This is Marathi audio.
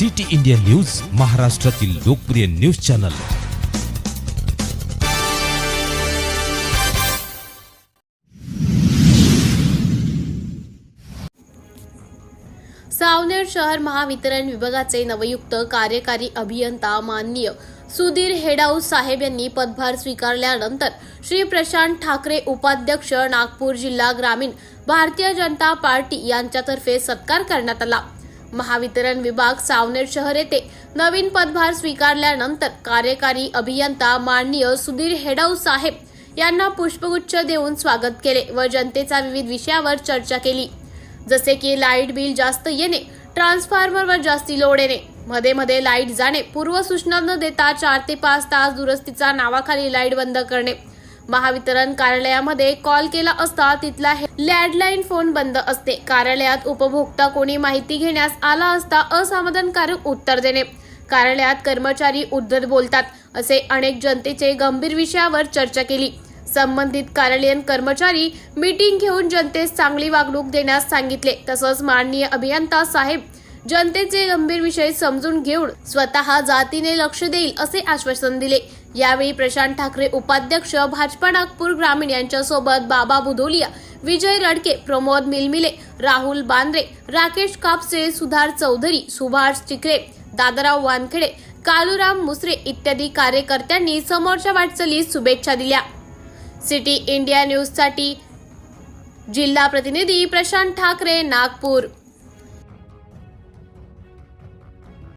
सिटी इंडिया न्यूज महाराष्ट्रातील लोकप्रिय न्यूज चॅनल. सावनेर शहर महावितरण विभागाचे नवयुक्त कार्यकारी अभियंता माननीय सुधीर हेडाऊ साहेब यांनी पदभार स्वीकारल्यानंतर श्री प्रशांत ठाकरे उपाध्यक्ष नागपूर जिल्हा ग्रामीण भारतीय जनता पार्टी यांच्यातर्फे सत्कार करण्यात आला. महावितरण विभाग सावनेर शहर येथे नवीन पदभार स्वीकारल्यानंतर कार्यकारी अभियंता माननीय सुधीर हेडाऊ साहेब यांना पुष्पगुच्छ देऊन स्वागत केले व जनतेचा विविध विषयावर चर्चा केली. जसे की लाइट बिल जास्त येणे ट्रान्सफॉर्मरवर जास्ती लोड येणे मध्ये मध्ये लाइट जाणे पूर्व सूचना न देता चार ते पाच तास दुरुस्तीचा नावाखाली लाइट बंद करणे महावितरण कार्यालयामध्ये कॉल केला असता तिथला लँडलाईन फोन बंद असते. कार्यालयात उपभोक्ता कोणी माहिती घेण्यास आला असता असमाधानकारक उत्तर देणे. कार्यालयात कर्मचारी उद्धट बोलतात. असे अनेक जनतेचे गंभीर विषयावर चर्चा केली. संबंधित कार्यालयीन कर्मचारी मीटिंग घेऊन जनतेस चांगली वागणूक देण्यास सांगितले. तसंच माननीय अभियंता साहेब जनतेचे गंभीर विषय समजून घेऊन स्वतः जातीने लक्ष देईल असे आश्वासन दिले. यावेळी प्रशांत ठाकरे उपाध्यक्ष भाजपा नागपूर ग्रामीण यांच्यासोबत बाबा बुधोलिया विजय रडके प्रमोद मिलमिले राहुल बांद्रे राकेश कापसे सुधार चौधरी सुभाष चिकरे दादाराव वानखेडे कालूराम मुसरे इत्यादी कार्यकर्त्यांनी समोरच्या वाटचालीस शुभेच्छा दिल्या. सिटी इंडिया न्यूजसाठी जिल्हा प्रतिनिधी प्रशांत ठाकरे नागपूर.